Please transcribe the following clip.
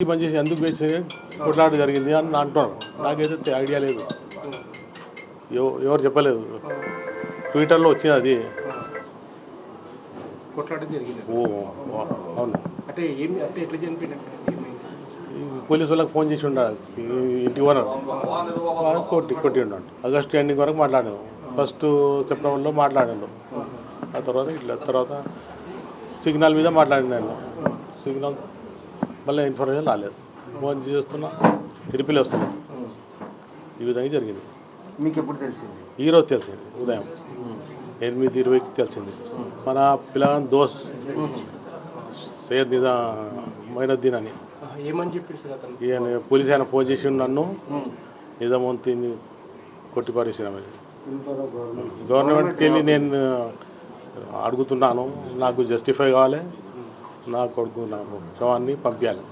ఈ పని చేసి ఎందుకు వేసి కొట్లాట జరిగింది అని అంటున్నారు నాకైతే ఐడియా లేదు. ఎవ- ఎవరు చెప్పలేదు. ట్విట్టర్లో వచ్చింది అది. పోలీసు వాళ్ళకి ఫోన్ చేసి ఉండాలి. ఇంటి ఓనర్ వాళ్ళు కొట్టి కొట్టి ఉన్నాడు ఆగస్ట్ ఎండింగ్ వరకు మాట్లాడాను ఫస్ట్ సెప్టెంబర్లో మాట్లాడాను ఆ తర్వాత ఇట్లా తర్వాత సిగ్నల్ మీద మాట్లాడిన నేను. సిగ్నల్ మళ్ళీ ఇన్ఫర్మేషన్ రాలేదు. ఫోన్ చేస్తున్నా రిపీల్ వస్తలేదు. ఈ విధంగా జరిగింది. మీకు ఎప్పుడు తెలిసింది ఈరోజు తెలిసింది ఉదయం. ఎనిమిది ఇరవైకి తెలిసింది. మన పిల్లగాని దోస్ సయ్యద్ నిజా మైనుద్దీన్ అని. ఏమని అతను? ఈయన పోలీస్ ఆయన ఫోన్ చేసి నన్ను. నిజామంతిని కొట్టి పారేసినామని గవర్నమెంట్కి వెళ్ళి నేను అడుగుతున్నాను నాకు జస్టిఫై కావాలి. నా కొడుకు నాకు శవాన్ని పంపించాలి.